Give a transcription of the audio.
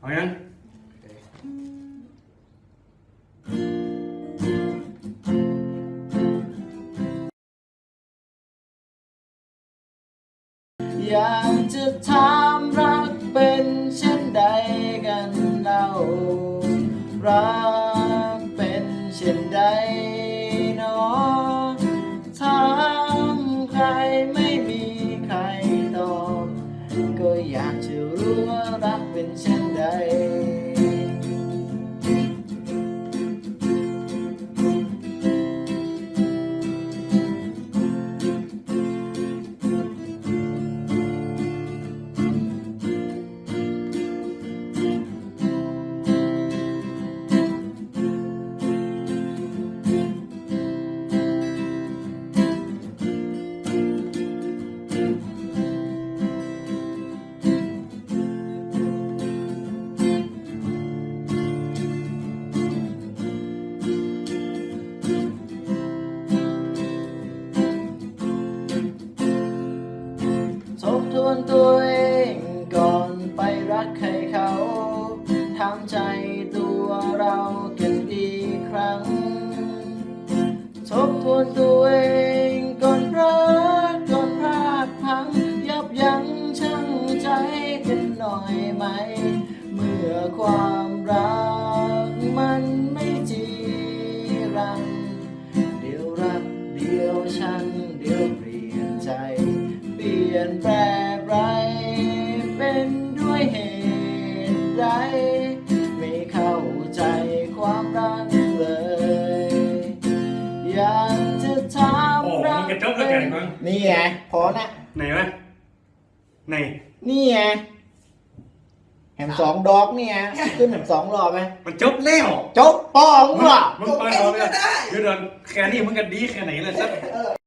เอายังอยากจะถามรักเป็นเช่นใดกันเล่ารักเป็นเช่นใดเนาะถามใครไม่มีใครตอบก็อยากจะรู้ว่ารักเป็นเช่น ทบทวนตัวเองก่อนไปรักใครเขาถามใจตัวเรากันอีกครั้ง ทบทวนตัวเองก่อนรักก่อนพลาดพัง ยับยั้งชั่งใจกันหน่อยไหม เมื่อความรักมันไม่จีรัง เดี๋ยวรักเดี๋ยวชัง ลี่ยนแปลไรเป็นด้วยเหตุใดไม่เข้าใจความรักเลย อยากจะถามโอ้รัมันกกระจกกระแกงมั้งนี่ไงพอนะไหนวะไหนนี่ไงแหมสองดอกนี่ไงขึ้นแหมสองรอบไหมมันจบแล้วจบปองมึงหรอ มึงเปิดเอาเลยเดี๋ยวเดินแค่นี้มึงก็ดีแค่ไหนเลยสัก